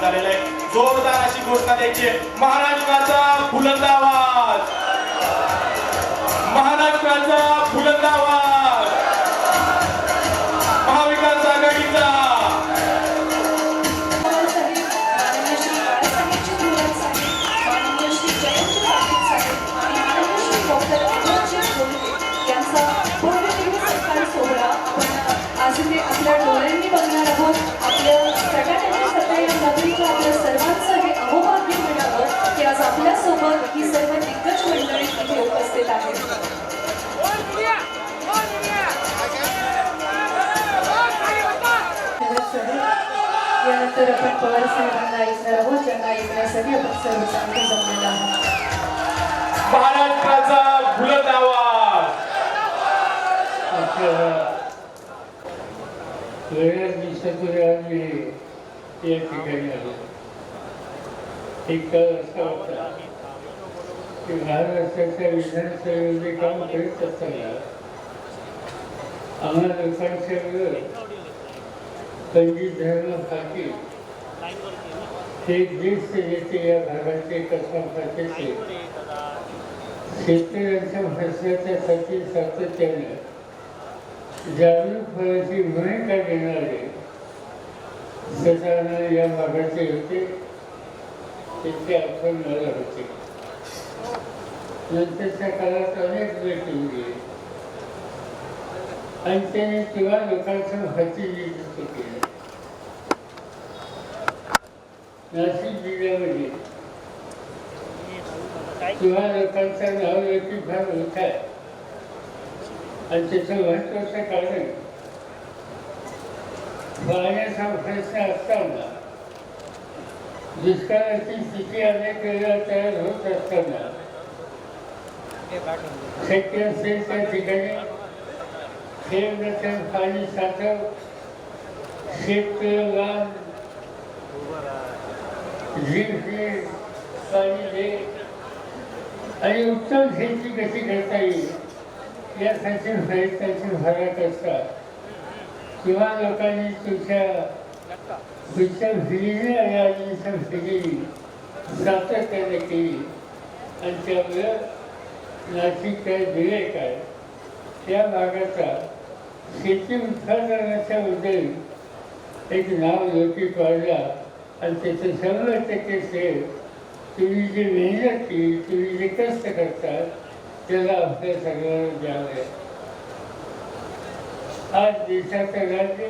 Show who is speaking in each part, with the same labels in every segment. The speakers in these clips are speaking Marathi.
Speaker 1: सटाणा झालेलं आहे. जोरदार अशी घोषणा द्यायची आहे. महाराष्ट्राचा बुलंद आवाज. महाराष्ट्राचा बुलंद आवाज. महाविकास आघाडीचा.
Speaker 2: आज आपल्या डोळ्यांनी बघणार आहोत आपल्या सगळ्या नगरीला आपल्या सर्वांचं हे अहोभाग्य मिळावं की आज आपल्यासोबत ही सर्व दिग्गज मंडळी इथे उपस्थित आहेत. यानंतर आपण पवार साहेबांना ऐकणार आहोत ज्यांना ऐकण्यासाठी आपण सर्व चांगले जमलेला आहोत.
Speaker 1: महाराष्ट्राचा बुलंद आवाज.
Speaker 3: या ठिकाणी आलो. एक काळ असा होता. की महाराष्ट्राच्या विधानसभेमध्ये काम करीत असताना आम्हा लोकांच्या विरोधात पंडित धर्म पाटील हे ज्येष्ठ नेते या भागाचे कसम शेतकऱ्यांच्या प्रश्नाच्यासाठी सातत्याने जागरूक होण्याची भूमिका घेणारे या होते. मला होते. नंतरच्या काळात अनेक भेटून गेले आणि त्याने किंवा लोकांचं प्रतिनिधित्व केलं नाशिक जिल्ह्यामध्ये तेव्हा लोकांचा नाव याची आणि त्याचं महत्वाचं कारण पाण्याचा प्रश्न असताना दुष्काळाची स्थिती अनेक वेळा तयार होत असताना शक्य असेल त्या ठिकाणी खेळण्याचं पाणी साठव शेतकरी लहान जीव पाणी दे आणि उत्तम शेती कशी करता येईल यासाठी प्रयत्नाची फरक असतात किंवा लोकांनी तुमच्या तुमच्या भिलीने आणि संस्थेची सातत्याने केली. आणि त्यामुळं नाशिक काय दिले काय त्या भागाचा शेती उत्पादनाच्या बद्दल एक नाव लौकिक काढला आणि त्याचं शंभर टक्के श्रेय तुम्ही जी मेहनत केली तुम्ही जे कष्ट करतात त्याला आपल्या सगळ्यांना द्यावं. आज देशाचं राज्य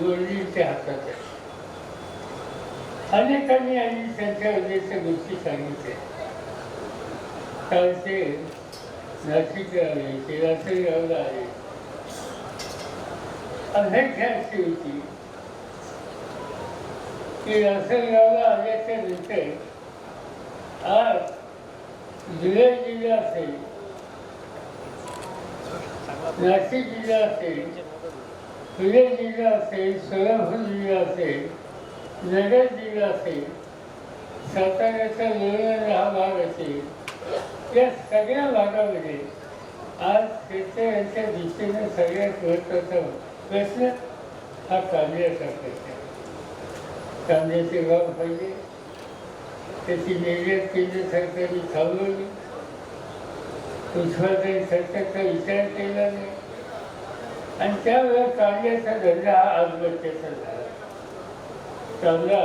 Speaker 3: मोदींच्या हातात आहे. अनेकांनी आणि त्यांच्या उद्देश गोष्टी सांगितल्या. काल ते नाशिकला आले ते लासलगावला आले अपेक्षा अशी होती की रासनगावला आल्याच्यानंतर आज जुलै जिल्हा असेल. नाशिक जिल्हा असेल पुणे जिल्हा असेल सोलापूर जिल्हा असेल नगर जिल्हा असेल साताऱ्याचा लोणार हा भाग असेल या सगळ्या भागामध्ये आज शेतकऱ्यांच्या दृष्टीने सगळ्यात महत्त्वाचा प्रश्न हा कांद्याचा प्रश्न कांद्याचे भाव पाहिजे त्याची निर्यात केंद्र सरकारने थांबवली. उत्पादन सत्याचा विचार केला नाही. आणि त्यावेळेस कांद्याचा धंदा हा आत्महत्याचा झाला. चांगला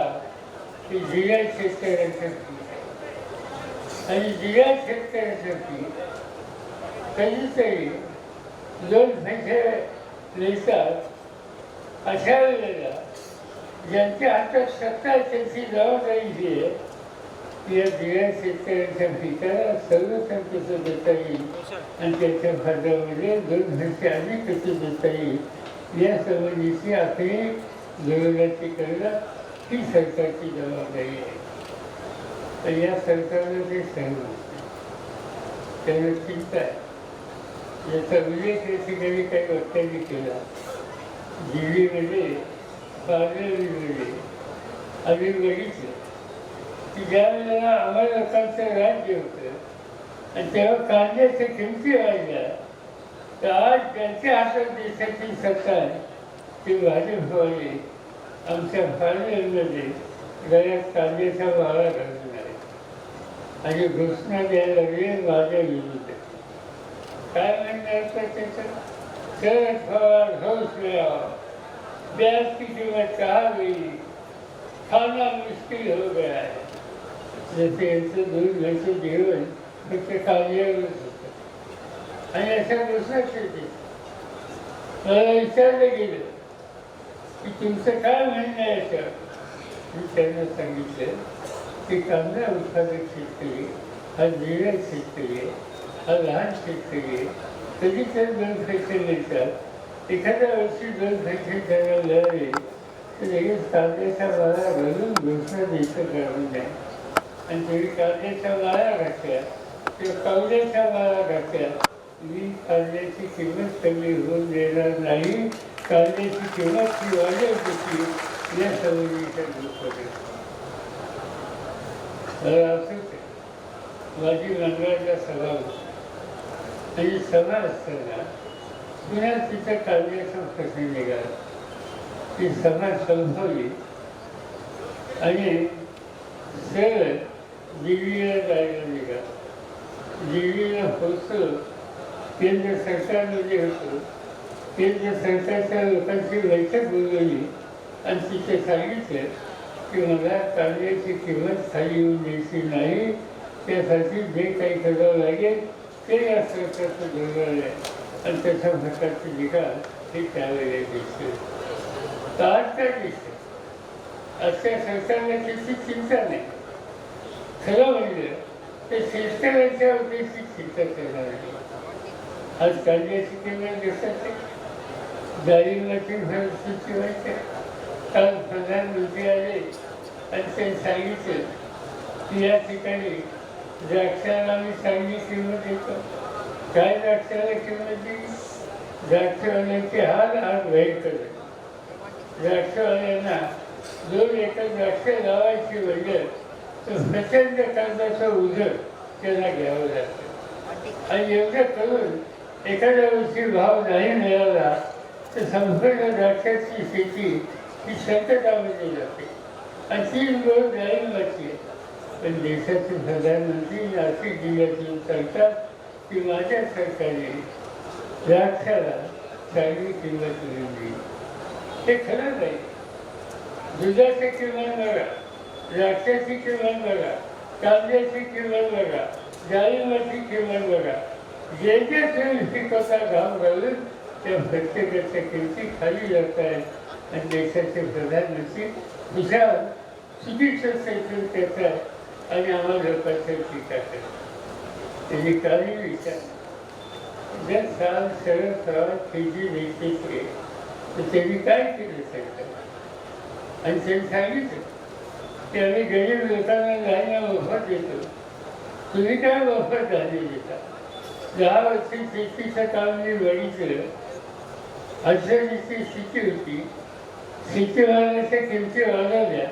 Speaker 3: की जिरायत शेतकऱ्यांसाठी आणि जिरायत शेतकऱ्यांसाठी कधीतरी दोन पैसे लिहितात अशा वेळेला ज्यांच्या हातात सत्ता त्यांची जबाबदारी जी आहे या जिरायत शेतकऱ्यांच्या पिकाला सर्व कसं देता येईल आणि त्याच्या फायद्यामध्ये दोन पैसे अधिक कसे देता येईल या संबंधीची आखणी गरजाची करणं ही सरकारची जबाबदारी आहे. तर या सरकारला ते सांगितलं त्यांना चिंता आहे. याचा उल्लेख या ठिकाणी काही वक्त्यांनी केला. दिल्लीमध्ये पार्लमेंटमध्ये आम्ही बघितलं की ज्या वेळेला आम्हाला लोकांचं राज्य होतं आणि तेव्हा कांद्याच्या किमती वाढल्या तर आज त्यांच्या हातात देशाची सत्ता आहे ती भाजपवाले आमच्या पार्लमेंटमध्ये गळ्यात कांद्याचा वारा घालून आहे आणि घोषणा द्यायला लागली माझ्या विरुद्ध. काय म्हणणार तर त्याचं शरद पवार हौस मिळावा. ब्याज की कीमत कहा गई खाना मुश्किल हो गया है जसे यांचं दूध घ्यायचं जेवण फक्त कांद्यावरच होतं. आणि अशा घोषणा केली मला विचारलं गेलं की तुमचं काय म्हणणं आहे याच्यावर मी त्यांना सांगितलं की कांदा उत्पादक शेतकरी हा निर्णय शेतकरी आहे हा लहान शेतकरी आहे कधी तर दोन पैसे मिळतात. एखाद्या वर्षी दोन पैसे त्यांना मिळाले तर लगेच कांद्याच्या मला घालून घोषणा द्यायचं कारण नाही आणि तुम्ही काळजेच्या माळा घातल्या. किंवा कवड्याच्या माळा घातल्या. मी कांद्याची किंमत कमी होऊन देणार नाही. कांद्याची किंमत ही वाढेल होती. या संबंधीच्या दृष्टीने मला आठवतं माझी मंडळाच्या सभा होती. आणि सभा असताना पुन्हा तिच्या कांद्याचा प्रश्न निघाला. ती सभा संपवली. आणि सरळ दिल्लीला जायला निघालं दिल्लीला होतं केंद्र सरकारमध्ये होतो केंद्र सरकारच्या लोकांची बैठक बोलवली आणि तिथे सांगितलं की मला कांद्याची किंमत खाली येऊन द्यायची नाही. त्यासाठी जे काही करावं लागेल ते या सरकारचं धोरण आहे. आणि त्याच्या भारताचे निकाल हे त्यावेळेला दिसते. तर आज काय दिसतं? आजच्या सरकारला त्याची चिंता नाही. खरं म्हणजे ते शेतकऱ्यांच्या उद्देशी चिंता करणार आहे. आज कांद्याची किंमत कशाची डाळिंबाची परिस्थिती व्हायची काल प्रधानमंत्री आले आणि ते सांगितलं की या ठिकाणी द्राक्षाला आम्ही चांगली किंमत देतो. काय द्राक्षाला किंमत दिली द्राक्षवाल्यांचे हाल आज वाईट द्राक्षवाल्यांना दोन एकर द्राक्ष लावायची म्हणजे तर प्रचंड कर्जाचं उजळ त्याला घ्यावं लागतं. आणि एवढं करून एखाद्या गोष्टी भाव नाही मिळाला तर संपूर्ण द्राक्षाची शेती ही संकटामध्ये जाते. आणि ती गोड डाळिंबाची आहे पण देशाचे प्रधानमंत्री नाशिक जिल्ह्यातील सरकार की माझ्या सरकारने द्राक्षाला चांगली किंमत मिळून दिली हे खरंच आहे दुधाचे किंमत बघा. द्राक्षाची किंमत बघा कांद्याची किंमत बघा डाळिंबाची किंमत बघा. जे जे तुम्ही पिकवता घाम घालून त्या प्रत्येकाच्या किमती खाली जात आहेत आणि देशाचे प्रधानमंत्री दुसऱ्या सुदीक्षा सैकल करतात आणि आम्हाला लोकांच्या टीका करतात त्याची काही विचार जर साल शरद पवार केजी द्यायचे तर त्यांनी काय केलं सरकार आणि त्यांनी सांगितलं त्याने गरीब लोकांना गायना मोफत देतो तुम्ही काय मोफत झाले देता दहा वर्षी शेतीचं काम मी बघितलं अडचणीची शेती होती. शेतीमालाच्या किमती वाढवल्या.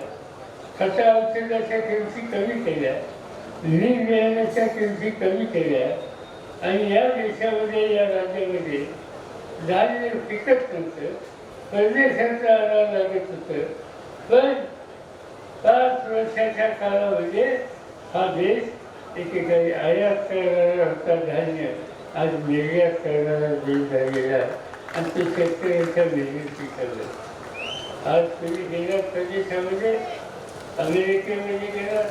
Speaker 3: खता औषधाच्या किमती कमी केल्या. नीट बियाण्याच्या किमती कमी केल्या. आणि या देशामध्ये या राज्यामध्ये धान्य पिकत नव्हतं. परदेशाचं आणावं लागत होतं. पण पाच वर्षाच्या काळामध्ये हा देश एकेकाळी आयात करणारा होता धान्य आज निर्यात करणारा देश झालेला आहे आणि ते शेतकऱ्यांच्या निर्मिती करणार आज तुम्ही गेल्या प्रदेशामध्ये अमेरिकेमध्ये गेला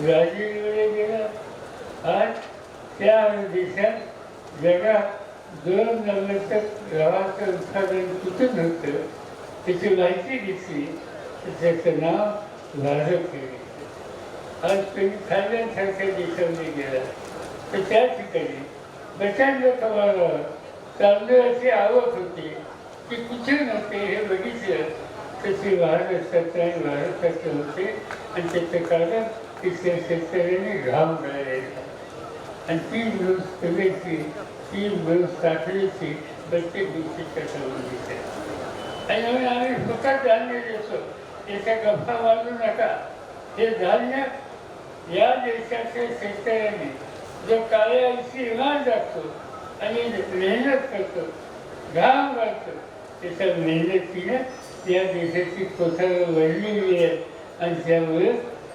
Speaker 3: ब्राझीलमध्ये गेला आज त्या देशात जगात दोन नंबरचं गव्हाचं उत्पादन कुठून होतं त्याची माहिती घेतली त्याचं नाव भारत हे आज तुम्ही खाल्ल्यासारख्या देशामध्ये गेला. तर त्या ठिकाणी प्रचंड प्रमाणावर तांदळाची आवक होती ती कुठे नव्हते हे बघितलं. तर ते महाराष्ट्रात आणि महाराष्ट्राचे होते आणि त्याचं कारण तिथल्या शेतकऱ्यांनी घाम गाळलेला आणि ती मिळून सगळ्याची ती मिळून साखळीची प्रत्येक गोष्टीच्या संबंधित आहे. आणि आम्ही स्वतः धान्य देतो एका गप्पा वाजू नका. हे धान्य या देशाच्या शेतकऱ्यांनी जो काळ्या इमान टाकतो आणि मेहनत करतो घाम घालतो त्याच्या मेहनतीने या देशाची कोथळं वळलेली आहे आणि त्यामुळे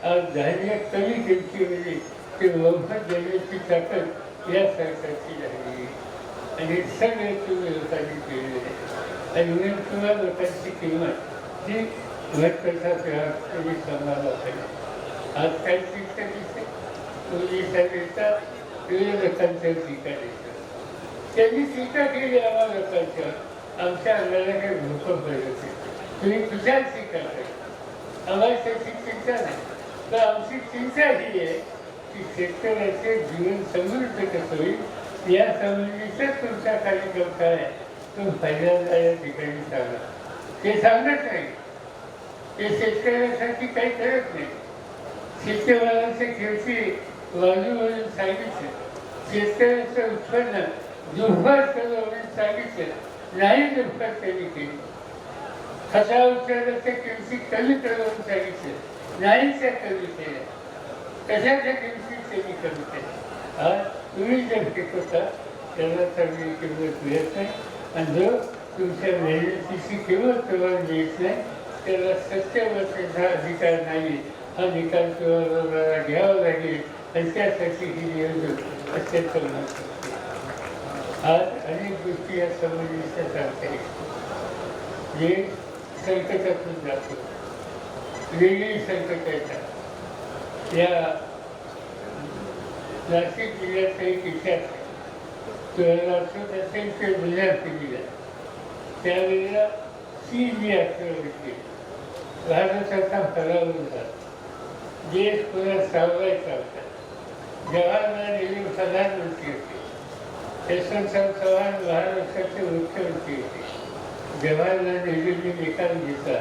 Speaker 3: आज धान्य कमी किमतीमध्ये ते मोफत देण्याची ताकद या सरकारची झालेली आणि सगळे तुम्ही लोकांनी केलेले आहे. आणि म्हणून तुम्हाला लोकांची किंमत ही महत्त्वाचा ग्राहक तुम्ही सांभाळला आज काही शिक्षा दिसते तुम्ही सांगितलं तुम्ही टीका त्यांनी टीका केली आम्हा आमच्या अंगाला काही भूकंप तुम्ही टीका आम्हाला त्याची चिंता नाही. तर आमची चिंता ही आहे. की शेतकऱ्याचे जीवन समृद्ध कसं होईल या समृद्धीचा तुमचा कार्यक्रम काय आहे. तो पहिल्यांदा या ठिकाणी सांगा. ते सांगत नाही. ते शेतकऱ्यासाठी काही करत नाही. शेतकऱ्याचे किमती बाजूवरून सांगितले शेतकऱ्याचं उत्पन्न दुप्पट करून म्हणून सांगितलं नाही दुप्पट त्यांनी केली. खता उत्पादनाच्या किमती कमी करून सांगितलं नाही त्या कमी केल्या. कशाच्या किमती त्यांनी कमी केल्या? आज तुम्ही जे पिकवता त्याला चांगली किंमत मिळत नाही. आणि जो तुमच्या मेहनतीची किंमत तुम्हाला मिळत नाही त्याला सत्य अधिकार नाही. हा निकाल घ्यावा लागेल. आणि त्यासाठी ही निवडणूक अत्यंत महत्वाची आज अनेक गोष्टी या संबंधीच्या सांगता जे संकटातून जातो. वेगळी संकट येतात. या नाशिक जिल्ह्याचा एक इतिहास आहे. तुम्हाला आठवत असेल ते विद्यार्थी दिला त्यावेळेला सी जी आठवली भारताचा पराभव जात देश पुन्हा सावरायचा होता जवाहरलाल नेहरू प्रधानमंत्री होते यशवंतराव चव्हाण महाराष्ट्राचे मुख्यमंत्री होते जवाहरलाल नेहरूंनी निकाल घेतला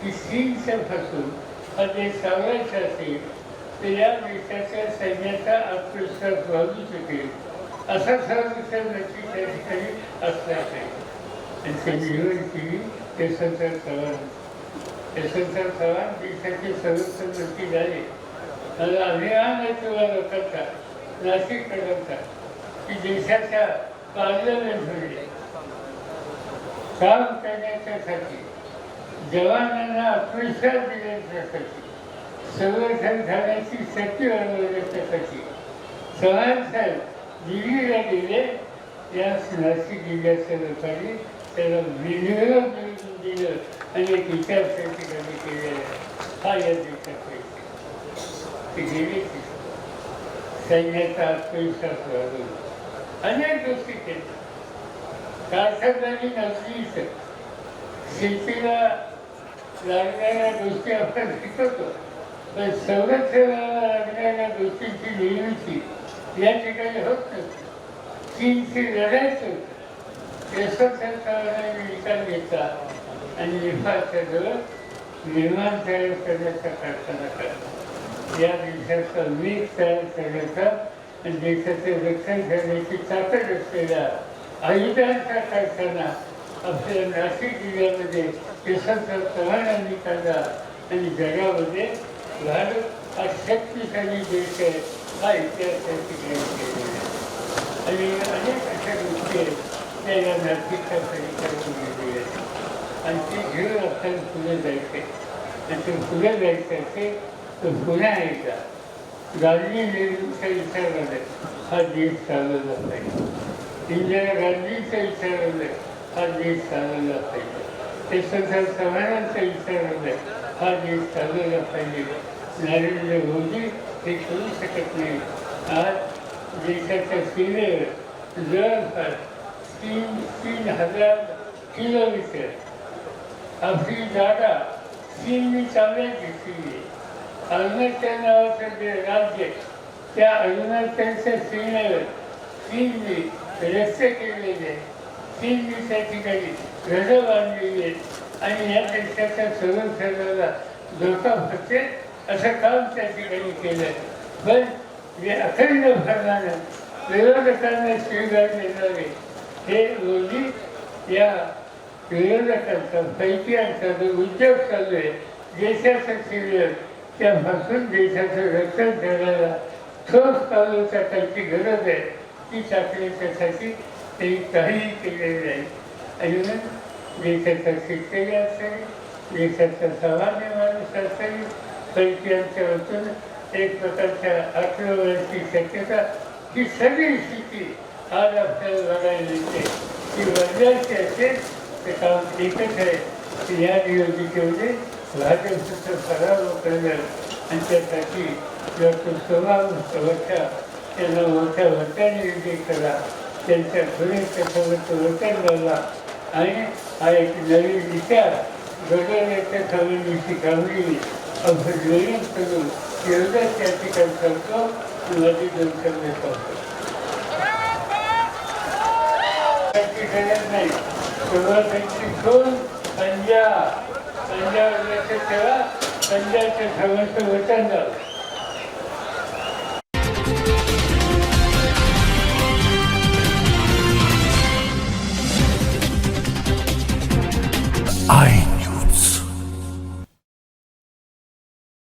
Speaker 3: की चीनच्या पासून हा देश सावरायचा असेल तर या देशाच्या सैन्याचा आत्मविश्वास वाढू शकेल असा संरक्षण नक्की त्या ठिकाणी असला पाहिजे आणि ते निवड केली यशवंतराव चव्हाण यशवंतराव चव्हाण देशाची संरक्षण मंत्री झाली. मला अभिमान आहे तुला लोकांचा नाशिककरांचा की देशाच्या पार्लमेंटमध्ये काम करण्याच्यासाठी जवानांना आत्मविश्वास देण्याच्यासाठी संरक्षण झाल्याची शक्ती वाढवण्याच्यासाठी चव्हाण साहेब दिल्लीला गेले. या नाशिक जिल्ह्याच्या लोकांनी त्याला विनियोग दिलं. आणि एक विचार त्या ठिकाणी केलेला आहे. हा या देशाचा इतिहास. ते गेले तिथे. सैन्याचा आत्मविश्वास वाढवून अनेक गोष्टी केल्या कारखानदारी नसलीच शेतीला लागणाऱ्या गोष्टी आपण शिकवतो पण संरक्षणाला लागणाऱ्या गोष्टींची निर्मिती या ठिकाणी होत नसते चीनशी लढायचं होतं यशवंतरावांनी निकाल घेतला आणि नेपाळच्या जवळ निर्माण तयार करण्याचा कारखाना करतात. या देशाचा वेग तयार करण्याचा आणि देशाचे रक्षण करण्याची ताकद असलेला आयुधांचा कारखाना आपल्या नाशिक जिल्ह्यामध्ये यशवंतराव चव्हाण यांनी काढला आणि जगामध्ये भारत हा शक्तिशाली देश आहे हा इतिहास त्या ठिकाणी केलेला आहे. आणि अनेक अशा गोष्टी आहेत त्या या नाशिकच्या परीक्षेतून गेलेल्या आहेत. आणि ते घेऊन आपल्याला पुढे जायचे. आणि ते पुढे जायचं असेल तर पुन्हा यायचा. गांधी नेहरूंच्या विचाराने हा देश चालवला पाहिजे इंदिरा गांधीच्या विचाराने हा देश चालवला पाहिजे ते सरदार विचार विचाराने हा देश चालवला पाहिजे नरेंद्र मोदी हे करू शकत नाही. आज देशाच्या सीमेवर जवळपास तीन तीन हजार किलोमीटर आपली जागा चीननी ताब्यात घेतलेली आहे अरुणाचल नावाचं जे राज्य त्या अरुणाचलच्या सीमेवर चीनने रस्ते केलेले आहेत चीनने त्या ठिकाणी घरं बांधलेली आहेत आणि या देशाच्या संरक्षणाला धोका होते असं काम त्या ठिकाणी केलं पण जे अखंड भरणानं विरोधकांना स्वीकारले जावे हे रोजी या विरोधकांचा पैकीयांचा उद्योग चालू आहे देशाचं सीमेवर त्यापासून देशाचं रक्षण ठेवायला ठोस पाऊल टाकायची गरज आहे. ती टाकण्याच्यासाठी ते काहीही केलेलं नाही. आणि मग देशाचा शेतकरी असेल देशाचा सामान्य माणूस असेल पैकीयांच्या वतून एक प्रकारच्या आक्रमणाची शक्यता ही सगळी स्थिती आज आपल्याला बघायला मिळते. ती वर्गाची असेल ते काम एकच आहे. की या नियोजिकेमध्ये भाजपचा पराभव करणं आणि त्यासाठी डॉक्टर सोमाव त्यांना मोठ्या वटाने विजय करा त्यांच्या घरी त्याच्यावरचं वचन लावला आणि हा एक नवीन विचार घडवण्याच्या कामाची कामगिरी आपण नवीन करून एवढंच त्या ठिकाणी करतो माझी दोन करणे नाही. तेव्हा त्यांची पंजाब संध्या संध्या ठेवा. पंजाबच्या सगळ्यांचं वचन झालं